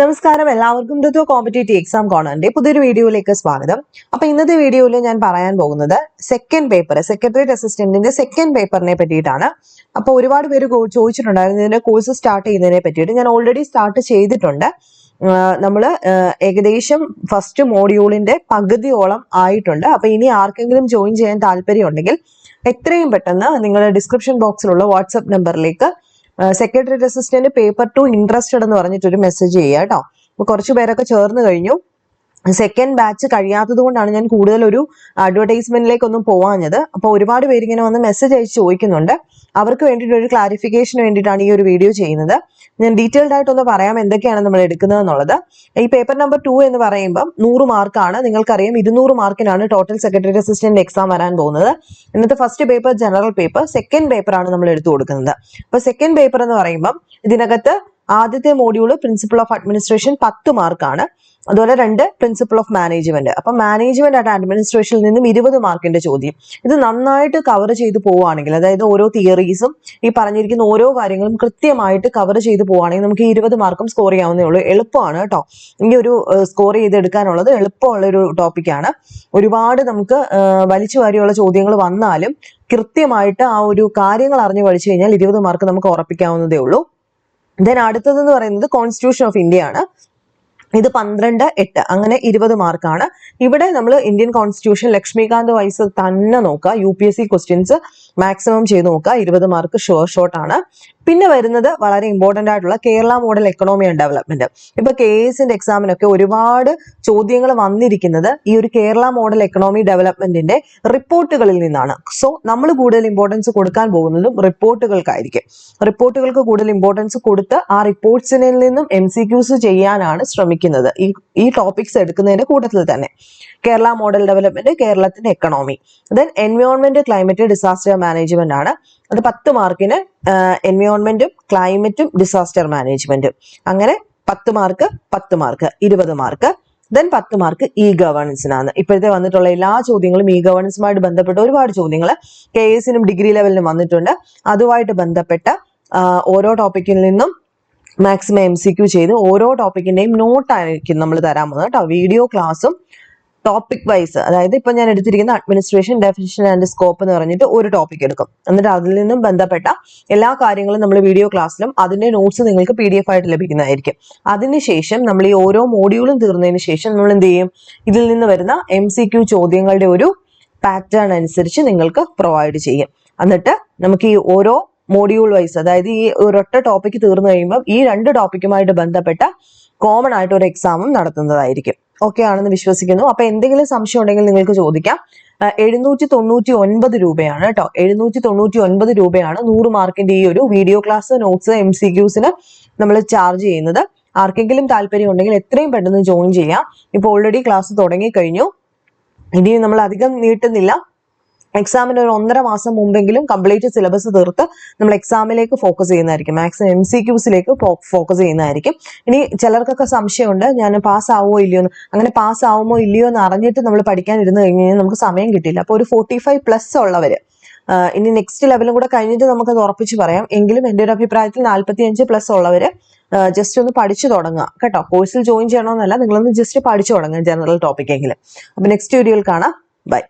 നമസ്കാരം. എല്ലാവർക്കും ഋതു competitive exam കോണറിന്റെ പുതിയൊരു വീഡിയോയിലേക്ക് സ്വാഗതം. അപ്പൊ ഇന്നത്തെ വീഡിയോയിൽ ഞാൻ പറയാൻ പോകുന്നത് സെക്കൻഡ് പേപ്പർ സെക്രട്ടറിയേറ്റ് അസിസ്റ്റന്റിന്റെ സെക്കൻഡ് പേപ്പറിനെ പറ്റിയിട്ടാണ്. അപ്പൊ ഒരുപാട് പേര് ചോദിച്ചിട്ടുണ്ടായിരുന്നു ഇതിന്റെ കോഴ്സ് സ്റ്റാർട്ട് ചെയ്യുന്നതിനെ പറ്റിയിട്ട്. ഞാൻ ഓൾറെഡി സ്റ്റാർട്ട് ചെയ്തിട്ടുണ്ട്. നമ്മൾ ഏകദേശം ഫസ്റ്റ് മോഡ്യൂളിന്റെ പകുതിയോളം ആയിട്ടുണ്ട്. അപ്പൊ ഇനി ആർക്കെങ്കിലും ജോയിൻ ചെയ്യാൻ താല്പര്യം ഉണ്ടെങ്കിൽ എത്രയും പെട്ടെന്ന് നിങ്ങളുടെ ഡിസ്ക്രിപ്ഷൻ ബോക്സിലുള്ള വാട്സപ്പ് നമ്പറിലേക്ക് secretary assistant paper two interested എന്ന് പറഞ്ഞിട്ടൊരു മെസ്സേജ് ചെയ്യുക കേട്ടോ അപ്പൊ കുറച്ച് പേരൊക്കെ ചേർന്ന് കഴിഞ്ഞു. സെക്കൻഡ് ബാച്ച് കഴിയാത്തത് കൊണ്ടാണ് ഞാൻ കൂടുതൽ ഒരു അഡ്വർടൈസ്മെന്റിലേക്കൊന്നും പോവാഞ്ഞത്. അപ്പോൾ ഒരുപാട് പേര് ഇങ്ങനെ വന്ന് മെസ്സേജ് അയച്ച് ചോദിക്കുന്നുണ്ട്. അവർക്ക് വേണ്ടിയിട്ട് ഒരു ക്ലാരിഫിക്കേഷന് വേണ്ടിയിട്ടാണ് ഈ ഒരു വീഡിയോ ചെയ്യുന്നത്. ഞാൻ ഡീറ്റെയിൽഡ് ആയിട്ടൊന്ന് പറയാം എന്തൊക്കെയാണ് നമ്മൾ എടുക്കുന്നത് എന്നുള്ളത്. ഈ പേപ്പർ നമ്പർ ടു എന്ന് പറയുമ്പോൾ നൂറ് മാർക്കാണ് നിങ്ങൾക്കറിയാം ഇരുന്നൂറ് മാർക്കിനാണ് ടോട്ടൽ സെക്രട്ടറി അസിസ്റ്റന്റ് എക്സാം വരാൻ പോകുന്നത്. ഇന്നത്തെ first paper general paper second paper ആണ് നമ്മൾ എടുത്തു കൊടുക്കുന്നത്. അപ്പൊ സെക്കൻഡ് പേപ്പർ എന്ന് പറയുമ്പോൾ ഇതിനകത്ത് ആദ്യത്തെ മോഡ്യൂൾ പ്രിൻസിപ്പൾ ഓഫ് അഡ്മിനിസ്ട്രേഷൻ പത്ത് മാർക്കാണ് അതുപോലെ രണ്ട് പ്രിൻസിപ്പിൾ ഓഫ് മാനേജ്മെന്റ് അപ്പൊ മാനേജ്മെന്റ് ആൻഡ് അഡ്മിനിസ്ട്രേഷനിൽ നിന്നും ഇരുപത് മാർക്കിന്റെ ചോദ്യം. ഇത് നന്നായിട്ട് കവർ ചെയ്ത് പോവുകയാണെങ്കിൽ അതായത് ഓരോ തിയറീസും ഈ പറഞ്ഞിരിക്കുന്ന ഓരോ കാര്യങ്ങളും കൃത്യമായിട്ട് കവർ ചെയ്ത് പോവുകയാണെങ്കിൽ നമുക്ക് ഇരുപത് മാർക്കും സ്കോർ ചെയ്യാവുന്നേ ഉള്ളൂ. എളുപ്പമാണ് കേട്ടോ. ഈ ഒരു സ്കോർ ചെയ്തെടുക്കാനുള്ളത് എളുപ്പമുള്ള ഒരു ടോപ്പിക്കാണ് ഒരുപാട് നമുക്ക് വലിച്ചു വാരിയുള്ള ചോദ്യങ്ങൾ വന്നാലും കൃത്യമായിട്ട് ആ ഒരു കാര്യങ്ങൾ അറിഞ്ഞു പഠിച്ചു കഴിഞ്ഞാൽ ഇരുപത് മാർക്ക് നമുക്ക് ഉറപ്പിക്കാവുന്നതേ ഉള്ളൂ. ദെൻ അടുത്തതെന്ന് പറയുന്നത് കോൺസ്റ്റിറ്റ്യൂഷൻ ഓഫ് ഇന്ത്യ ആണ്. ഇത് പന്ത്രണ്ട് എട്ട് അങ്ങനെ ഇരുപത് മാർക്കാണ്. ഇവിടെ നമ്മൾ ഇന്ത്യൻ കോൺസ്റ്റിറ്റ്യൂഷൻ ലക്ഷ്മികാന്ത് വൈസ് തന്നെ നോക്കുക U P S C questions maximum ചെയ്ത് നോക്കുക ഇരുപത് മാർക്ക് ഷുവർ ഷോട്ട് ആണ്. പിന്നെ വരുന്നത് വളരെ ഇമ്പോർട്ടന്റ് ആയിട്ടുള്ള Kerala model economy and development ഇപ്പൊ കെ എസിന്റെ എക്സാമിനൊക്കെ ഒരുപാട് ചോദ്യങ്ങൾ വന്നിരിക്കുന്നത് ഈ ഒരു കേരള മോഡൽ എക്കണോമി ഡെവലപ്മെന്റിന്റെ റിപ്പോർട്ടുകളിൽ നിന്നാണ്. സോ നമ്മൾ കൂടുതൽ ഇമ്പോർട്ടൻസ് കൊടുക്കാൻ പോകുന്നതും റിപ്പോർട്ടുകൾക്കായിരിക്കും. റിപ്പോർട്ടുകൾക്ക് കൂടുതൽ ഇമ്പോർട്ടൻസ് കൊടുത്ത് ആ റിപ്പോർട്ട്സിൽ നിന്നും എം സി ക്യൂസ് ചെയ്യാനാണ് ശ്രമിക്കുന്നത്. ഈ ഈ ടോപ്പിക്സ് എടുക്കുന്നതിന്റെ കൂട്ടത്തിൽ തന്നെ. കേരള മോഡൽ ഡെവലപ്മെന്റ് കേരളത്തിന്റെ economy then environment climate disaster management ആണ്. അത് പത്ത് മാർക്കിന് എൻവയോൺമെന്റും ക്ലൈമറ്റും ഡിസാസ്റ്റർ മാനേജ്മെന്റും അങ്ങനെ പത്ത് മാർക്ക് പത്ത് മാർക്ക് ഇരുപത് മാർക്ക് ദെൻ പത്ത് മാർക്ക് ഇ ഗവേണൻസിനാണ് ഇപ്പോഴത്തെ വന്നിട്ടുള്ള എല്ലാ ചോദ്യങ്ങളും ഇ ഗവേണൻസുമായിട്ട് ബന്ധപ്പെട്ട ഒരുപാട് ചോദ്യങ്ങൾ കെ എസിനും ഡിഗ്രി ലെവലിനും വന്നിട്ടുണ്ട്. അതുമായിട്ട് ബന്ധപ്പെട്ട ഓരോ ടോപ്പിക്കിൽ നിന്നും മാക്സിമം എം സി ക്യു ചെയ്ത് ഓരോ ടോപ്പിക്കിന്റെയും നോട്ടായിരിക്കും നമ്മൾ തരാൻ പോകുന്നത് കേട്ടോ. വീഡിയോ ക്ലാസ്സും ടോപ്പിക് വൈസ് അതായത് ഇപ്പൊ ഞാൻ എടുത്തിരിക്കുന്ന അഡ്മിനിസ്ട്രേഷൻ ഡെഫിനിഷൻ ആൻഡ് സ്കോപ്പ് എന്ന് പറഞ്ഞിട്ട് ഒരു ടോപ്പിക് എടുക്കും. എന്നിട്ട് അതിൽ നിന്നും ബന്ധപ്പെട്ട എല്ലാ കാര്യങ്ങളും നമ്മൾ വീഡിയോ ക്ലാസ്സിലും അതിന്റെ നോട്ട്സ് നിങ്ങൾക്ക് പി ആയിട്ട് ലഭിക്കുന്നതായിരിക്കും. അതിനുശേഷം നമ്മൾ ഈ ഓരോ മോഡ്യൂളും തീർന്നതിന് ശേഷം നമ്മൾ എന്ത് ചെയ്യും? ഇതിൽ നിന്ന് വരുന്ന എം ചോദ്യങ്ങളുടെ ഒരു പാറ്റേൺ അനുസരിച്ച് നിങ്ങൾക്ക് പ്രൊവൈഡ് ചെയ്യും. എന്നിട്ട് നമുക്ക് ഈ ഓരോ മോഡ്യൂൾ വൈസ് അതായത് ഈ ഒരൊറ്റ ടോപ്പിക്ക് തീർന്നു കഴിയുമ്പോൾ ഈ രണ്ട് ടോപ്പിക്കുമായിട്ട് ബന്ധപ്പെട്ട കോമൺ ആയിട്ട് ഒരു എക്സാമും നടത്തുന്നതായിരിക്കും. ഓക്കെ ആണെന്ന് വിശ്വസിക്കുന്നു. അപ്പൊ എന്തെങ്കിലും സംശയം ഉണ്ടെങ്കിൽ നിങ്ങൾക്ക് ചോദിക്കാം. എഴുന്നൂറ്റി തൊണ്ണൂറ്റി ഒൻപത് രൂപയാണ് കേട്ടോ എഴുന്നൂറ്റി തൊണ്ണൂറ്റി ഒൻപത് രൂപയാണ് നൂറ് മാർക്കിന്റെ ഈ ഒരു video class notes M C ക്യൂസിന് നമ്മൾ ചാർജ് ചെയ്യുന്നത്. ആർക്കെങ്കിലും താല്പര്യം ഉണ്ടെങ്കിൽ എത്രയും പെട്ടെന്ന് ജോയിൻ ചെയ്യാം. ഇപ്പൊ ഓൾറെഡി ക്ലാസ് തുടങ്ങി കഴിഞ്ഞു ഇനി നമ്മൾ അധികം നീട്ടുന്നില്ല. എക്സാമിന് ഒരു ഒന്നര മാസം മുമ്പെങ്കിലും കംപ്ലീറ്റ് സിലബസ് തീർത്ത് നമ്മൾ എക്സാമിലേക്ക് ഫോക്കസ് ചെയ്യുന്നതായിരിക്കും. മാക്സിമം എം സി ക്യൂസിലേക്ക് ഫോക്കസ് ചെയ്യുന്നതായിരിക്കും. ഇനി ചിലർക്കൊക്കെ സംശയമുണ്ട് ഞാൻ പാസ് ആവുമോ ഇല്ലയോ എന്ന് അങ്ങനെ പാസ് ആവുമോ ഇല്ലയോ എന്ന് അറിഞ്ഞിട്ട് നമ്മൾ പഠിക്കാൻ ഇരുന്ന് കഴിഞ്ഞ് കഴിഞ്ഞാൽ നമുക്ക് സമയം കിട്ടില്ല അപ്പോൾ ഒരു ഫോർട്ടി ഫൈവ് പ്ലസ് ഉള്ളവർ ഇനി നെക്സ്റ്റ് ലെവലും കൂടെ കഴിഞ്ഞിട്ട് അത് ഉറപ്പിച്ച് പറയാം. എങ്കിലും എന്റെ ഒരു അഭിപ്രായത്തിൽ നാൽപ്പത്തി അഞ്ച് പ്ലസ് ഉള്ളവർ ജസ്റ്റ് ഒന്ന് പഠിച്ചു തുടങ്ങുക. കേട്ടോ കോഴ്സിൽ ജോയിൻ ചെയ്യണമെന്നല്ല നിങ്ങളൊന്ന് ജസ്റ്റ് പഠിച്ചു തുടങ്ങുക ജനറൽ ടോപ്പിക് എങ്കിലും. അപ്പൊ നെക്സ്റ്റ് വീഡിയോയിൽ കാണാം. ബൈ